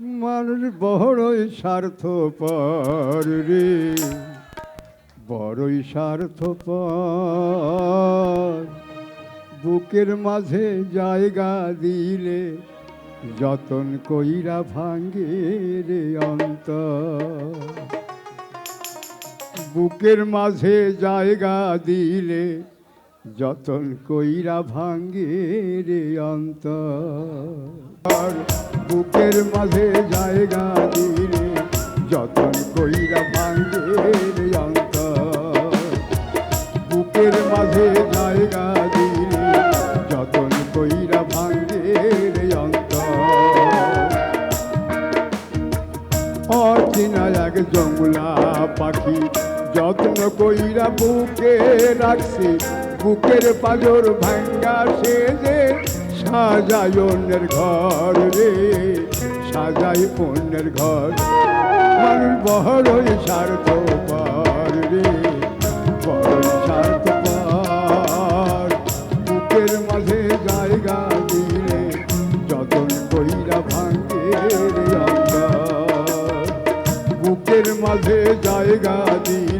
মানুষ বড়ই স্বার্থপর রে। বড়ই স্বার্থপর। বুকের মাঝে জায়গা দিলে যতন কইরা ভাঙ্গে রে অন্ত বুকের মাঝে জায়গা দিলে যতন কইরা ভাঙ্গে রে অন্তর। বুকের মাঝে জায়গা দিলে যতন কইরা ভাঙ্গে রে অন্তর। বুকের মাঝে জায়গা দিলে যতন কইরা ভাঙ্গে রে অন্তর। অচেনা এক জঙ্গলা পাখি যত্ন কইরা বুকে রাখছি বুকের পাজর ভাঙ্গা সে যে সাজাই অন্যের ঘর রে সাজাই অন্যের ঘর। মানুষ বড়ই স্বার্থ পার রে বড়ই স্বার্থ বুকের মাঝে জায়গা দিলে যতন কইরা ভাঙ্গে রে বুকের মাঝে জায়গা দিলে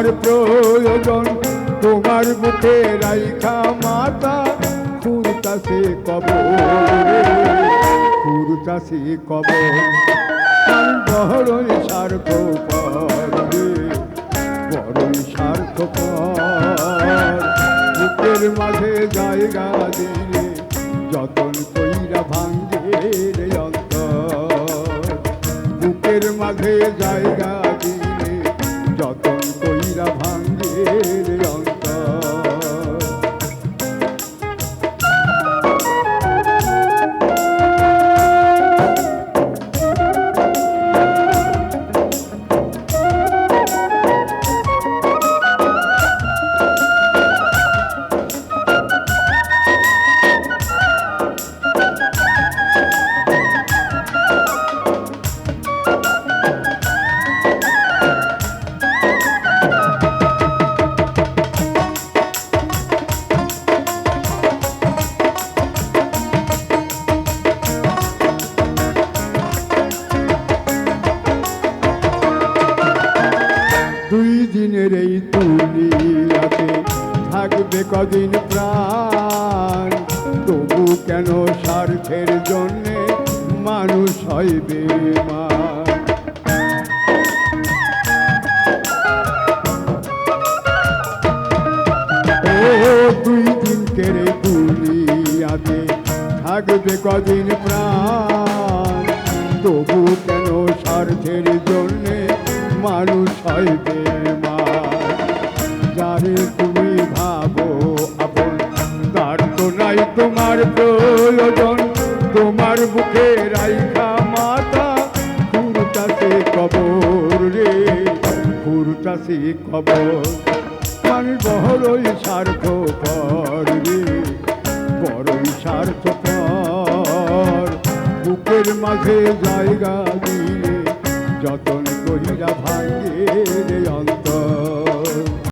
তোমার প্রয়োজন তোমার মুখে রাইখা মাতা খুরতাসে কবর। রে, খুরতাসে আমি বড়ই স্বার্থ বড়ই স্বার্থ বুকের মাঝে জায়গা দিলে যতন কইরা ভাঙ্গে অন্তর। বুকের মাঝে জায়গা কদিন প্রাণ, তবু কেন স্বার্থের জন্যে মানুষ হইবে মা দুই দিন কেড়ে দুনিয়াতে থাকবে কদিন প্রাণ প্রয়োজন, তোমার বুকে রাইখা মাতা খুরতাসে কবর রে খুরতাসে কবর। মানুষ বড়ই স্বার্থ পর রে, বড়ই স্বার্থ পর বুকের মাঝে জায়গা দিলে যতন কইরা ভাঙ্গে রে অন্তর।